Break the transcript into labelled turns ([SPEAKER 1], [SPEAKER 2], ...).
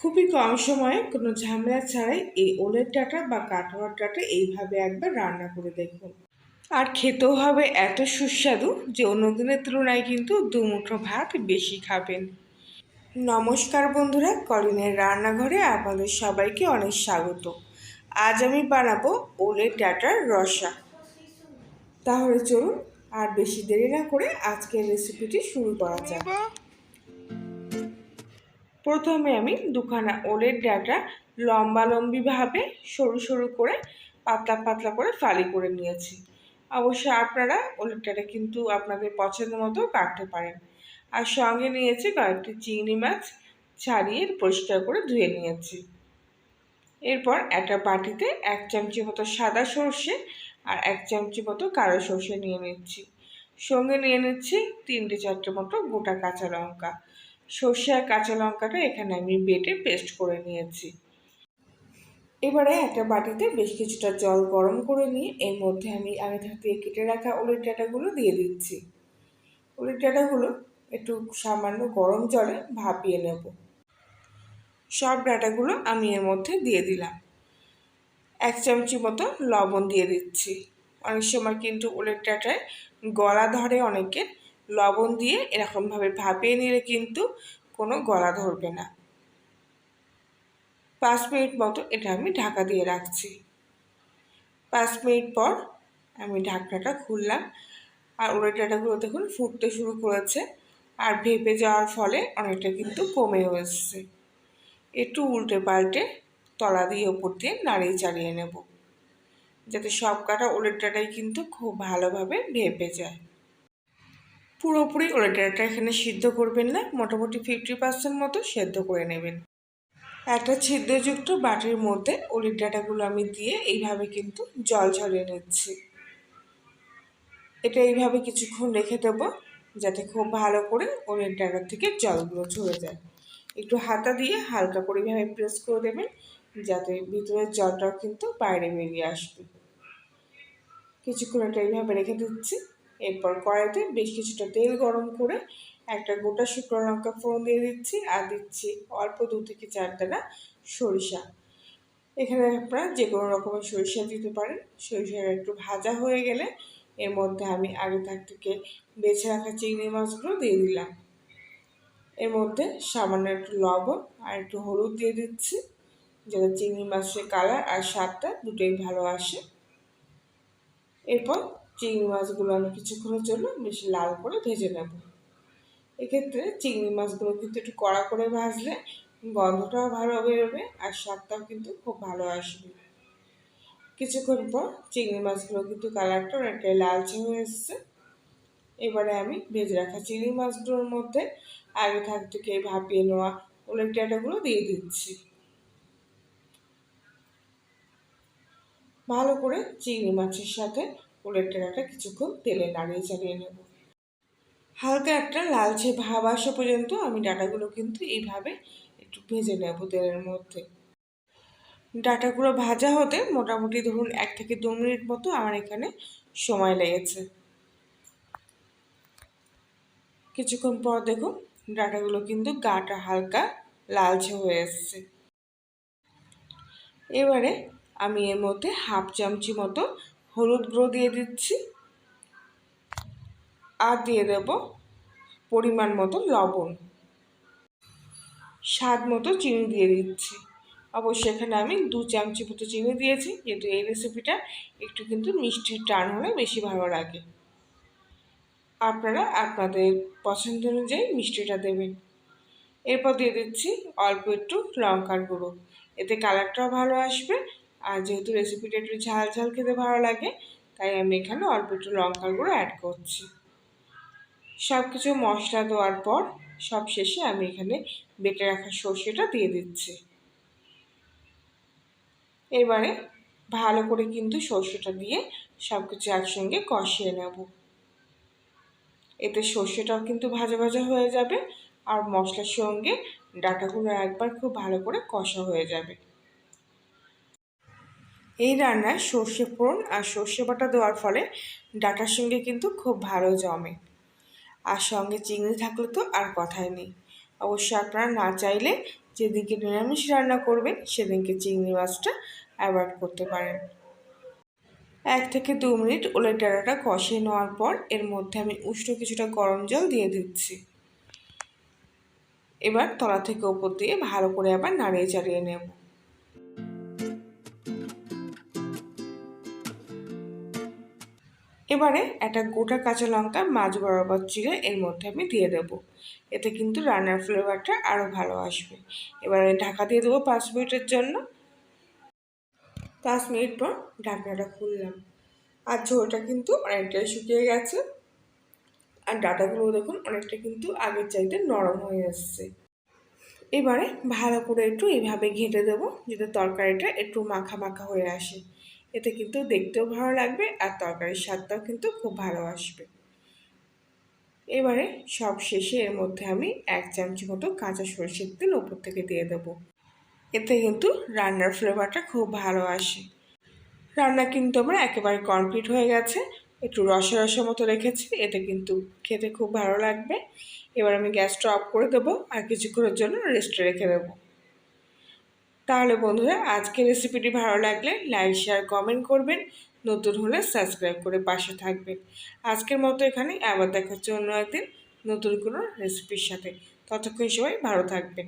[SPEAKER 1] খুবই কম সময়ে কোনো ঝামেলা ছাড়াই এই ওলের ডাটা বা কাঠোয়ার ডাটা এইভাবে একবার রান্না করে দেখুন। আর খেতেও হবে এত সুস্বাদু যে অন্য দিনের তুলনায় কিন্তু দুমুঠো ভাত বেশি খাবেন। নমস্কার বন্ধুরা কলিনের রান্নাঘরে আপনাদের সবাইকে অনেক স্বাগত। আজ আমি বানাবো ওলের ডাটার রসা। তাহলে চলুন, আর বেশি দেরি না করে আজকের রেসিপিটি শুরু করা যাক। প্রথমে আমি দুখানা ওলের ডাটা লম্বালম্বিভাবে সরু সরু করে পাতলা পাতলা করে ফালি করে নিয়েছি। অবশ্যই আপনারা ওলের ডাটা কিন্তু আপনাদের পছন্দ মতো কাটতে পারেন। আর সঙ্গে নিয়েছি কয়েকটি চিংড়ি মাছ ছাড়িয়ে পরিষ্কার করে ধুয়ে নিয়েছি। এরপর একটা বাটিতে এক চামচি মতো সাদা সর্ষে আর এক চামচি মতো কালো সর্ষে নিয়ে নিচ্ছি। সঙ্গে নিয়ে নিচ্ছি তিনটে চারটে মতো গোটা কাঁচা লঙ্কা। সর্ষে আর কাঁচা লঙ্কাটা এখানে আমি বেটে পেস্ট করে নিয়েছি। এবারে একটা বাটিতে বেশ কিছুটা জল গরম করে নিয়ে এর মধ্যে আমি আগে থাকতে কেটে রাখা ওলের ডাটাগুলো দিয়ে দিচ্ছি। ওলের ডাটাগুলো একটু সামান্য গরম জলে ভাপিয়ে নেব। সব ডাটাগুলো আমি এর মধ্যে দিয়ে দিলাম। এক চামচি মতো লবণ দিয়ে দিচ্ছি। অনেক সময় কিন্তু উলের ডাটায় গলা ধরে অনেকের লবণ দিয়ে এরকমভাবে ভাপিয়ে নিলে কিন্তু কোনো গলা ধরবে না। পাঁচ মিনিট মতো এটা আমি ঢাকা দিয়ে রাখছি। পাঁচ মিনিট পর আমি ঢাকনাটা খুললাম আর ডাটাগুলো দেখুন ফুটতে শুরু করেছে আর ভেপে যাওয়ার ফলে অনেকটা কিন্তু কমেও এসছে। একটু উল্টে পাল্টে তলা দিয়ে ওপর দিয়ে নাড়িয়ে চালিয়ে নেব। যাতে সব কাটা ওলের ডাটাই কিন্তু খুব ভালোভাবে ভেপে যায়। পুরোপুরি ওলের ডাটাটা এখানে সিদ্ধ করবেন না, মোটামুটি ফিফটি পার্সেন্ট মতো সেদ্ধ করে নেবেন। একটা ছিদ্রযুক্ত বাটির মধ্যে ওলের ডাটাগুলো আমি দিয়ে এইভাবে কিন্তু জল ঝরিয়ে নিচ্ছি। এটা এইভাবে কিছুক্ষণ রেখে দেবো, যাতে খুব ভালো করে ওলের ডাটার থেকে জলগুলো ঝরে যায়। একটু হাতা দিয়ে হালকা করে এইভাবে প্রেস করে দেবেন, যাতে ভিতরের জলটাও কিন্তু বাইরে বেরিয়ে আসবে। কিছুক্ষণ এটা এইভাবে রেখে দিচ্ছি। এরপর কড়াইতে বেশ কিছুটা তেল গরম করে একটা গোটা শুকনো লঙ্কা ফোড়ন দিয়ে দিচ্ছি আর দিচ্ছি অল্প দু থেকে চার দানা সরিষা। এখানে আপনারা যে কোনো রকমের সরিষা দিতে পারেন। সরিষাটা একটু ভাজা হয়ে গেলে এর মধ্যে আমি আগে থাক থেকে বেছে রাখা চিংড়ি মাছগুলো দিয়ে দিলাম। এর মধ্যে সামান্য একটু লবণ আর একটু হলুদ দিয়ে দিচ্ছি যাতে চিংড়ি মাছের কালার আর স্বাদটা দুটোই ভালো আসে। এরপর চিংড়ি মাছগুলো আমি কিছুক্ষণের জন্য বেশি লাল করে ভেজে নেব। এক্ষেত্রে চিংড়ি মাছগুলো কিন্তু একটু কড়া করে ভাজলে গন্ধটাও ভালো বেরোবে আর স্বাদটাও কিন্তু খুব ভালো আসবে। কিছুক্ষণ পর চিংড়ি মাছগুলো কিন্তু কালারটা অনেকটাই লালচে হয়ে এসছে। এবারে আমি ভেজে রাখা চিংড়ি মাছগুলোর মধ্যে আগে থাক থেকে ভাপিয়ে নেওয়া ওলের ডাটাগুলো দিয়ে দিচ্ছি। ভালো করে চিংড়ি মাছের সাথে ওলের ডাটাটা কিছুক্ষণ তেলে নাড়িয়ে চালিয়ে নেব। হালকা একটা লালচে ভাব আসা পর্যন্ত আমি ডাটাগুলো কিন্তু এইভাবে একটু ভেজে নেব তেলের মধ্যে। ডাটাগুলো ভাজা হতে মোটামুটি ধরুন এক থেকে দু মিনিট মতো আমার এখানে সময় লেগেছে। কিছুক্ষণ পর দেখুন ডাটাগুলো কিন্তু গাটা হালকা লালচে হয়ে এসছে। এবারে আমি এর মধ্যে হাফ চামচি মতো হলুদ গুঁড়ো দিয়ে দিচ্ছি আর দিয়ে দেব পরিমাণ মতো লবণ। স্বাদ মতো চিনি দিয়ে দিচ্ছি। অবশ্যই এখানে আমি দু চামচি মতো চিনি দিয়েছি, যেহেতু এই রেসিপিটা একটু কিন্তু মিষ্টির টান হলে বেশি ভালো লাগে। আপনারা আপনাদের পছন্দ অনুযায়ী মিষ্টিটা দেবেন। এরপর দিয়ে দিচ্ছি অল্প একটু লঙ্কার গুঁড়ো। এতে কালারটাও ভালো আসবে আর যেহেতু রেসিপিটা একটু ঝাল ঝাল খেতে ভালো লাগে, তাই আমি এখানে অল্প একটু লঙ্কার গুঁড়ো অ্যাড করছি। সব কিছু মশলা দেওয়ার পর সব শেষে আমি এখানে বেটে রাখা সর্ষেটা দিয়ে দিচ্ছি। এবারে ভালো করে কিন্তু সর্ষেটা দিয়ে সব কিছু একসঙ্গে কষিয়ে নেব। এতে সর্ষেটাও কিন্তু ভাজা ভাজা হয়ে যাবে, আর মশলার সঙ্গে ডাটাগুলো একবার খুব ভালো করে কষা হয়ে যাবে। এই রান্নায় সর্ষে ফোড়ন আর সর্ষে বাটা দেওয়ার ফলে ডাটার সঙ্গে কিন্তু খুব ভালো জমে। আর সঙ্গে চিংড়ি থাকলে তো আর কথাই নেই। অবশ্যই আপনারা না চাইলে যেদিনকে নিরামিষ রান্না করবেন, সেদিনকে চিংড়ি মাছটা অ্যাভয়েড করতে পারেন। এক থেকে দু মিনিট ওলের ডাঁটাটা কষিয়ে নেওয়ার পর এর মধ্যে আমি উষ্ণ কিছুটা গরম জল দিয়ে দিচ্ছি। এবার তলা থেকে ওপর দিয়ে ভালো করে আবার নাড়িয়ে চাড়িয়ে নেব। এবারে একটা গোটা কাঁচা লঙ্কা, মাছ বরাবর চিড়ে এর মধ্যে আমি দিয়ে দেবো। এতে কিন্তু রান্নার ফ্লেভারটা আরও ভালো আসবে। এবারে ঢাকা দিয়ে দেবো পাঁচ মিনিটের জন্য। পাঁচ মিনিট পর ঢাকনাটা খুললাম। আর ঝোলটা কিন্তু অনেকটাই শুকিয়ে গেছে। আর ডাটাগুলো দেখুন, অনেকটা কিন্তু আগের চাইতে নরম হয়ে এসছে। এবারে ভালো করে একটু এইভাবে ঘেঁটে দেবো, যাতে তরকারিটা একটু মাখা মাখা হয়ে আসে। এতে কিন্তু দেখতেও ভালো লাগবে আর তরকারির স্বাদটাও কিন্তু খুব ভালো আসবে। এবারে সব শেষে এর মধ্যে আমি এক চামচি মতো কাঁচা সরষের তেল ওপর থেকে দিয়ে দেবো। এতে কিন্তু রান্নার ফ্লেভারটা খুব ভালো আসে। রান্না কিন্তু আমার একেবারে কমপ্লিট হয়ে গেছে। একটু রসে রসের মতো রেখেছি, এতে কিন্তু খেতে খুব ভালো লাগবে। এবার আমি গ্যাসটা অফ করে দেবো আর কিছুক্ষণের জন্য রেস্টে রেখে দেবো। তাহলে বন্ধুরা, আজকের রেসিপিটি ভালো লাগলে লাইক শেয়ার কমেন্ট করবেন। নতুন হলে সাবস্ক্রাইব করে পাশে থাকবেন। আজকের মতো এখানে, আবার দেখা হচ্ছে অন্য একদিন নতুন কোনো রেসিপির সাথে। ততক্ষণ সবাই ভালো থাকবেন।